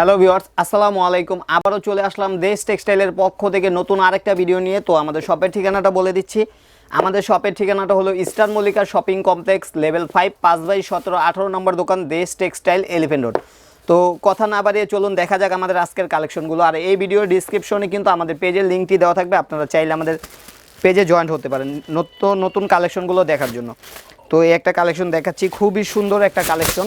Hello viewers আসসালামু আলাইকুম। আবারও চলে আসলাম দেশ টেক্সটাইলের পক্ষ থেকে নতুন আরেকটা ভিডিও নিয়ে। তো আমাদের শপের ঠিকানাটা বলে দিচ্ছি। আমাদের শপের ঠিকানাটা হলো eastern Mallika shopping complex, level five, পাঁচ বাই সতেরো, আঠারো নম্বর দোকান, দেশ টেক্সটাইল এলিফেন্ট রোড। তো কথা না বাড়িয়ে চলুন, দেখা যাক আমাদের আজকের কালেকশনগুলো। আর এই ভিডিওর ডিসক্রিপশনে কিন্তু আমাদের পেজের লিঙ্কটি দেওয়া থাকবে। আপনারা চাইলে আমাদের পেজে জয়েন্ট হতে পারেন নতুন নতুন কালেকশনগুলো দেখার জন্য। তো এই একটা কালেকশন দেখাচ্ছি। খুবই সুন্দর একটা কালেকশন।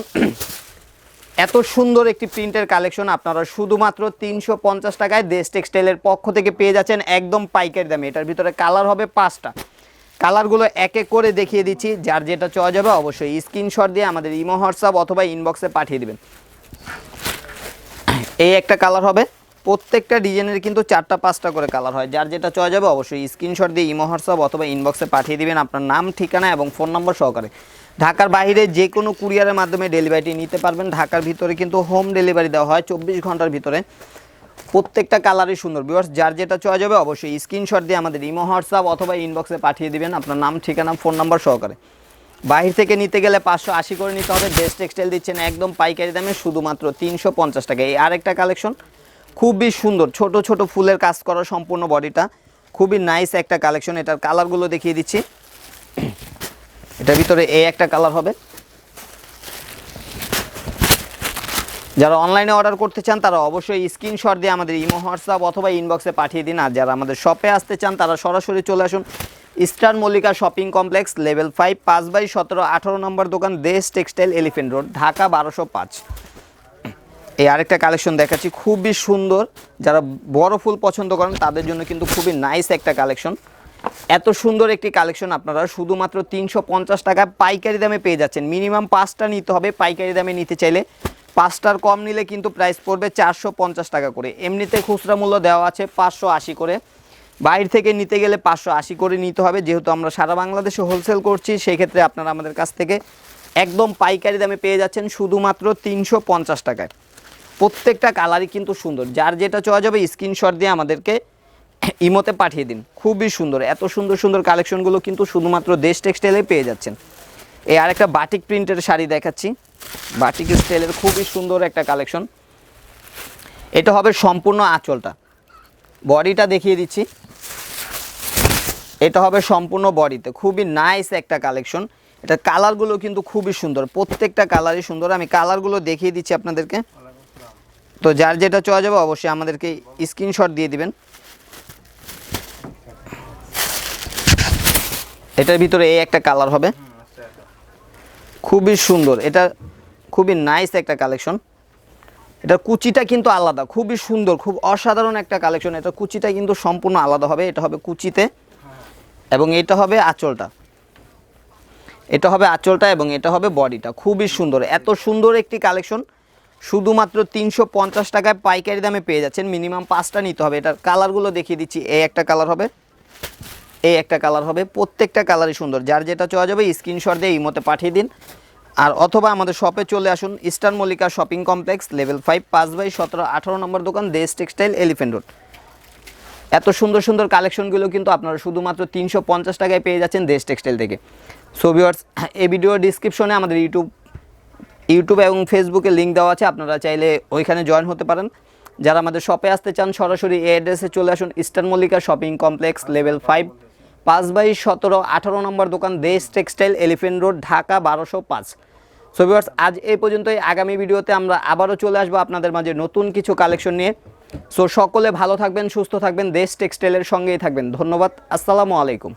এত সুন্দর একটি প্রিন্টের কালেকশন আপনারা শুধুমাত্র তিনশো পঞ্চাশ টাকায় দেশ টেক্সটাইলের পক্ষ থেকে পেয়ে যাচ্ছেন একদম পাইকারি দামে। এটার ভিতরে কালার হবে পাঁচটা। কালারগুলো এক এক করে দেখিয়ে দিচ্ছি। যার যেটা চাওয়া যাবে অবশ্যই স্ক্রিনশট দিয়ে আমাদের ইমো, হোয়াটসঅ্যাপ অথবা ইনবক্সে পাঠিয়ে দেবেন। এই একটা কালার হবে। প্রত্যেকটা ডিজাইনের কিন্তু চারটা, পাঁচটা করে কালার হয়। যার যেটা চাওয়া যাবে অবশ্যই স্ক্রিনশট দিয়ে ইমো হোয়াটসঅ্যাপ অথবা ইনবক্সে পাঠিয়ে দিবেন। আপনার নাম, ঠিকানা এবং ফোন নম্বর সহকারে। ঢাকার বাইরে যে কোনো কুরিয়ারের মাধ্যমে ডেলিভারিটি নিতে পারবেন। ঢাকার ভিতরে কিন্তু হোম ডেলিভারি দেওয়া হয় চব্বিশ ঘণ্টার ভিতরে। প্রত্যেকটা কালারই সুন্দর। বিভার্স যার যেটা চাওয়া যাবে অবশ্যই স্ক্রিনশট দিয়ে আমাদের ইমো হোয়াটসঅ্যাপ অথবা ইনবক্সে পাঠিয়ে দিবেন। আপনার নাম, ঠিকানা ফোন নম্বর সহকারে। বাহির থেকে নিতে গেলে পাঁচশো আশি করে নিতে হবে। বেস্ট টেক্সটাইল দিচ্ছেন একদম পাইকারি দামে শুধুমাত্র তিনশো পঞ্চাশ টাকা। এই আরেকটা কালেকশন খুবই সুন্দর, ছোট ছোট ফুলের কাজ করা সম্পূর্ণ বডিটা। খুবই নাইস একটা কালেকশন এটার কালারগুলো দেখিয়ে দিচ্ছি। এটার ভিতরে এই একটা কালার হবে। যারা অনলাইনে অর্ডার করতে চান, তারা অবশ্যই স্ক্রিনশট দিয়ে আমাদের ইমো হোয়াটসঅ্যাপ অথবা ইনবক্সে পাঠিয়ে দিন। আর যারা আমাদের শপে আসতে চান, তারা সরাসরি চলে আসুন। Star Mallika shopping complex level five পাঁচ বাই সতেরো, আঠারো নম্বর দোকান, দেশ টেক্সটাইল এলিফেন্ট রোড, ঢাকা বারোশো পাঁচ। এই আরেকটা কালেকশন দেখাচ্ছি, খুবই সুন্দর। যারা বড় ফুল পছন্দ করেন, তাদের জন্য কিন্তু খুবই নাইস একটা কালেকশন এত সুন্দর একটি কালেকশন আপনারা শুধুমাত্র তিনশো পঞ্চাশ টাকা পাইকারি দামে পেয়ে যাচ্ছেন। মিনিমাম পাঁচটা নিতে হবে পাইকারি দামে নিতে চাইলে। পাঁচটার কম নিলে কিন্তু প্রাইস পড়বে চারশো পঞ্চাশ টাকা করে। এমনিতে খুচরা মূল্য দেওয়া আছে পাঁচশো আশি করে। বাইরে থেকে নিতে গেলে পাঁচশো আশি করে নিতে হবে। যেহেতু আমরা সারা বাংলাদেশে হোলসেল করছি সেই ক্ষেত্রে আপনারা আমাদের কাছ থেকে একদম পাইকারি দামে পেয়ে যাচ্ছেন শুধুমাত্র তিনশো পঞ্চাশ টাকায়। প্রত্যেকটা কালারই কিন্তু সুন্দর। যার যেটা চাওয়া যাবে স্ক্রিনশট দিয়ে আমাদেরকে ইমোতে পাঠিয়ে দিন। খুবই সুন্দর। এত সুন্দর সুন্দর কালেকশনগুলো কিন্তু শুধুমাত্র দেশ টেক্সটাইলে পেয়ে যাচ্ছেন। এই আর একটা বাটিক প্রিন্টের শাড়ি দেখাচ্ছি। বাটিক স্টাইলের খুবই সুন্দর একটা কালেকশন এটা হবে সম্পূর্ণ আঁচলটা। বডিটা দেখিয়ে দিচ্ছি। এটা হবে সম্পূর্ণ বডিতে। খুবই নাইস একটা কালেকশন এটা কালারগুলো কিন্তু খুবই সুন্দর। প্রত্যেকটা কালারই সুন্দর। আমি কালারগুলো দেখিয়ে দিচ্ছি আপনাদেরকে। তো যার যেটা চাওয়া যাবে অবশ্যই আমাদেরকে স্ক্রিনশট দিয়ে দিবেন। এটার ভিতরে এই একটা কালার হবে। খুবই সুন্দর। এটা খুবই নাইস একটা কালেকশন এটা কুচিটা কিন্তু আলাদা, খুবই সুন্দর, খুব অসাধারণ একটা কালেকশন এটা কুচিটা কিন্তু সম্পূর্ণ আলাদা হবে। এটা হবে কুচিতে এবং এটা হবে আঁচলটা। এটা হবে আঁচলটা এবং এটা হবে বডিটা। খুবই সুন্দর। এত সুন্দর একটি কালেকশন শুধুমাত্র তিনশো পঞ্চাশ টাকায় পাইকারি দামে পেয়ে যাচ্ছেন। মিনিমাম পাঁচটা নিতে হবে। এটার কালারগুলো দেখিয়ে দিচ্ছি। এই একটা কালার হবে। এই একটা কালার হবে। প্রত্যেকটা কালারই সুন্দর। যার যেটা চাওয়া যাবে স্ক্রিনশট দিয়ে এই ইমোতে পাঠিয়ে দিন। আর অথবা আমাদের শপে চলে আসুন। Eastern Mallika shopping complex level five পাঁচ বাই সতেরো, আঠারো নম্বর দোকান দেশ টেক্সটাইল এলিফেন্ট রোড এত সুন্দর সুন্দর কালেকশনগুলো কিন্তু আপনারা শুধুমাত্র তিনশো পঞ্চাশ টাকায় পেয়ে যাচ্ছেন দেশ টেক্সটাইল থেকে। সো ভিউয়ার্স এই ভিডিও ডিসক্রিপশনে আমাদের ইউটিউব ইউটিউব এবং ফেসবুকে লিঙ্ক দেওয়া আছে, আপনারা চাইলে ওইখানে জয়েন হতে পারেন। যারা আমাদের শপে আসতে চান, সরাসরি এই অ্যাড্রেসে চলে আসুন eastern Mallika shopping complex level five পাঁচ বাই সতেরো, আঠারো নম্বর দোকান দেশ টেক্সটাইল এলিফেন্ট রোড ঢাকা বারোশো পাঁচ। সো আজ এই পর্যন্তই। আগামী ভিডিওতে আমরা আবারও চলে আসব আপনাদের মাঝে নতুন কিছু কালেকশন নিয়ে। সো সকলে ভালো থাকবেন, সুস্থ থাকবেন দেশ টেক্সটাইলের সঙ্গেই থাকবেন। ধন্যবাদ, আসসালামু আলাইকুম।